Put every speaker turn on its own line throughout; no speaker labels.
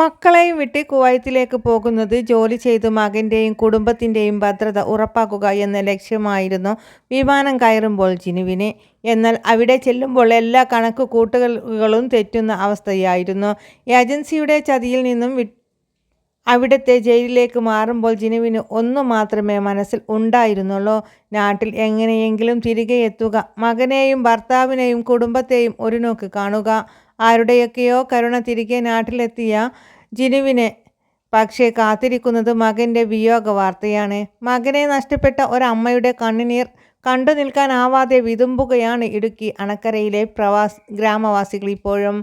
മക്കളെയും വിട്ട് കുവൈത്തിലേക്ക് പോകുന്നത് ജോലി ചെയ്ത് മകന്റെയും കുടുംബത്തിന്റെയും ഭദ്രത ഉറപ്പാക്കുക എന്ന ലക്ഷ്യമായിരുന്നു വിമാനം കയറുമ്പോൾ ജിനുവിന്. എന്നാൽ അവിടെ ചെല്ലുമ്പോൾ എല്ലാ കണക്ക് കൂട്ടുകളും തെറ്റുന്ന അവസ്ഥയായിരുന്നു. ഏജൻസിയുടെ ചതിയിൽ നിന്നും അവിടുത്തെ ജയിലിലേക്ക് മാറുമ്പോൾ ജിനുവിന് ഒന്നു മാത്രമേ മനസ്സിൽ ഉണ്ടായിരുന്നുള്ളൂ. നാട്ടിൽ എങ്ങനെയെങ്കിലും തിരികെ എത്തുക. മകനെയും ഭർത്താവിനെയും കുടുംബത്തെയും ഒരു നോക്ക് കാണുക. ആരുടെയൊക്കെയോ കരുണ തിരികെ നാട്ടിലെത്തിയ ജിനുവിനെ പക്ഷേ കാത്തിരിക്കുന്നത് മകന്റെ വിയോഗ വാർത്തയാണ്. മകനെ നഷ്ടപ്പെട്ട ഒരമ്മയുടെ കണ്ണുനീർ കണ്ടു നിൽക്കാനാവാതെ വിതുമ്പുകയാണ് ഇടുക്കി അണക്കരയിലെ പ്രവാസ് ഗ്രാമവാസികൾ ഇപ്പോഴും.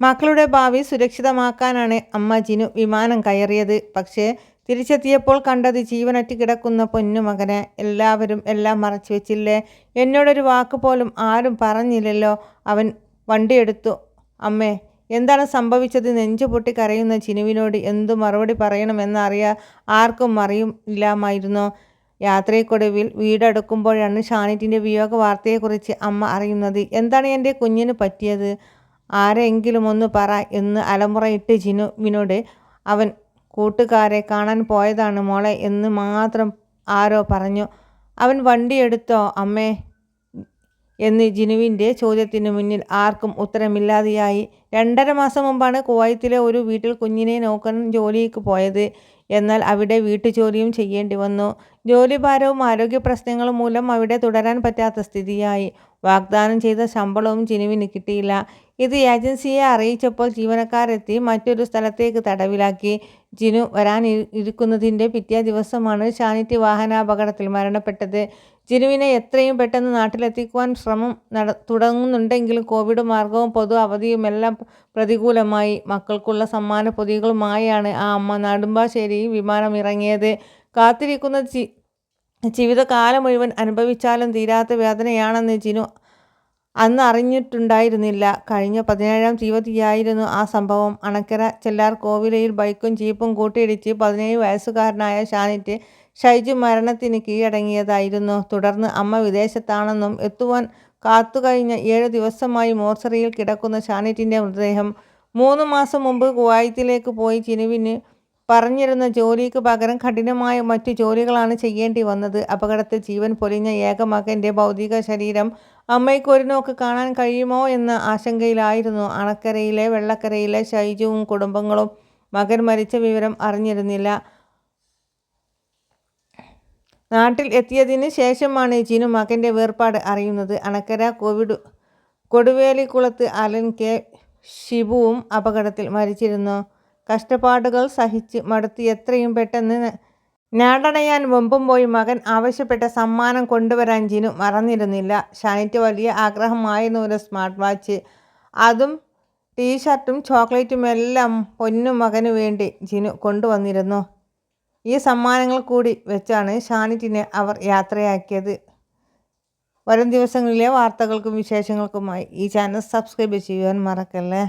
മക്കളുടെ ഭാവി സുരക്ഷിതമാക്കാനാണ് അമ്മ ജിനു വിമാനം കയറിയത്. പക്ഷേ തിരിച്ചെത്തിയപ്പോൾ കണ്ടത് ജീവനറ്റ് കിടക്കുന്ന പൊന്നുമകനെ എല്ലാവരും എല്ലാം മറച്ചു വെച്ചില്ലേ? എന്നോടൊരു വാക്ക് പോലും ആരും പറഞ്ഞില്ലല്ലോ. അവൻ വണ്ടിയെടുത്തു. അമ്മേ എന്താണ് സംഭവിച്ചത്? നെഞ്ചു പൊട്ടി കരയുന്ന ചിനുവിനോട് എന്തു മറുപടി പറയണമെന്നറിയാ ആർക്കും അറിയും ഇല്ലാമായിരുന്നു യാത്രയ്ക്കൊടുവിൽ വീടടുക്കുമ്പോഴാണ് ഷാനിറ്റിന്റെ വിയോഗ വാർത്തയെക്കുറിച്ച് അമ്മ അറിയുന്നത്. എന്താണ് എന്റെ കുഞ്ഞിന് പറ്റിയത്? ആരെങ്കിലും ഒന്ന് പറ എന്ന് അലമുറയിട്ട് ജിനുവിനോട് അവൻ കൂട്ടുകാരെ കാണാൻ പോയതാണ് മോളെ എന്ന് മാത്രം ആരോ പറഞ്ഞു. അവൻ വണ്ടിയെടുത്തോ അമ്മേ എന്ന് ജിനുവിന്റെ ചോദ്യത്തിന് മുന്നിൽ ആർക്കും ഉത്തരമില്ലാതെയായി. രണ്ടര മാസം മുമ്പാണ് കുവൈത്തിലെ ഒരു വീട്ടിൽ കുഞ്ഞിനെ നോക്കാൻ ജോലിക്ക് പോയത്. എന്നാൽ അവിടെ വീട്ടുജോലിയും ചെയ്യേണ്ടി വന്നു. ജോലിഭാരവും ആരോഗ്യ പ്രശ്നങ്ങളും മൂലം അവിടെ തുടരാൻ പറ്റാത്ത സ്ഥിതിയായി. വാഗ്ദാനം ചെയ്ത ശമ്പളവും ജിനുവിന് കിട്ടിയില്ല. ഇത് ഏജൻസിയെ അറിയിച്ചപ്പോൾ ജീവനക്കാരെത്തി മറ്റൊരു സ്ഥലത്തേക്ക് തടവിലാക്കി. ജിനു വരാൻ ഇരിക്കുന്നതിന്റെ പിറ്റേ ദിവസമാണ് ഷാനിറ്റി വാഹനാപകടത്തിൽ മരണപ്പെട്ടത്. ജിനുവിനെ എത്രയും പെട്ടെന്ന് നാട്ടിലെത്തിക്കുവാൻ ശ്രമം നട തുടങ്ങുന്നുണ്ടെങ്കിലും കോവിഡ് മാർഗവും പൊതു അവധിയുമെല്ലാം പ്രതികൂലമായി. മക്കൾക്കുള്ള സമ്മാന പൊതികളുമായാണ് ആ അമ്മ നെടുമ്പാശ്ശേരിയിൽ വിമാനം ഇറങ്ങിയത് കാത്തിരിക്കുന്ന ജീവിതകാലം മുഴുവൻ അനുഭവിച്ചാലും തീരാത്ത വേദനയാണെന്ന് ജിനു അന്ന് അറിഞ്ഞിട്ടുണ്ടായിരുന്നില്ല. കഴിഞ്ഞ പതിനേഴാം തീയതിയായിരുന്നു ആ സംഭവം. അണക്കര ചെല്ലാർ കോവിലയിൽ ബൈക്കും ജീപ്പും കൂട്ടിയിടിച്ച് പതിനേഴ് വയസ്സുകാരനായ ഷാനിറ്റ് ഷൈജു മരണത്തിന് കീഴടങ്ങിയതായിരുന്നു. തുടർന്ന് അമ്മ വിദേശത്താണെന്നും എത്തുവാൻ കാത്തുകഴിഞ്ഞ ഏഴ് ദിവസമായി മോർച്ചറിയിൽ കിടക്കുന്ന ഷാനിറ്റിന്റെ മൃതദേഹം മൂന്ന് മാസം മുമ്പ് കുവൈത്തിലേക്ക് പോയി ചിനുവിന് പറഞ്ഞിരുന്ന ജോലിക്ക് പകരം കഠിനമായ മറ്റു ജോലികളാണ് ചെയ്യേണ്ടി വന്നത്. അപകടത്തിൽ ജീവൻ പൊലിഞ്ഞ ഏക മകന്റെ ഭൗതിക ശരീരം അമ്മയ്ക്ക് ഒരു കാണാൻ കഴിയുമോ എന്ന ആശങ്കയിലായിരുന്നു. അണക്കരയിലെ വെള്ളക്കരയിലെ ഷൈജുവും കുടുംബങ്ങളും മകൻ മരിച്ച വിവരം അറിഞ്ഞിരുന്നില്ല. നാട്ടിൽ എത്തിയതിന് ശേഷമാണ് ജിനു മകന്റെ വേർപാട് അറിയുന്നത്. അണക്കര കോവിഡ് കൊടുവേലിക്കുളത്ത് അലൻ കെ. ഷിബുവും അപകടത്തിൽ മരിച്ചിരുന്നു. കഷ്ടപ്പാടുകൾ സഹിച്ച് മടുത്ത് എത്രയും പെട്ടെന്ന് നാടണയാൻ പോയി മകൻ ആവശ്യപ്പെട്ട സമ്മാനം കൊണ്ടുവരാൻ ജിനു മറന്നിരുന്നില്ല. ഷാനിറ്റ് വലിയ ആഗ്രഹമായിരുന്നു ഒരു സ്മാർട്ട് വാച്ച്. അതും ടീഷർട്ടും ചോക്ലേറ്റും എല്ലാം പൊന്നു മകനു വേണ്ടി ജിനു കൊണ്ടുവന്നിരുന്നു. ഈ സമ്മാനങ്ങൾ കൂടി വെച്ചാണ് ഷാനിറ്റിനെ അവർ യാത്രയാക്കിയത്. വരും ദിവസങ്ങളിലെ വാർത്തകൾക്കും വിശേഷങ്ങൾക്കുമായി ഈ ചാനൽ സബ്സ്ക്രൈബ് ചെയ്യുവാൻ മറക്കല്ലേ?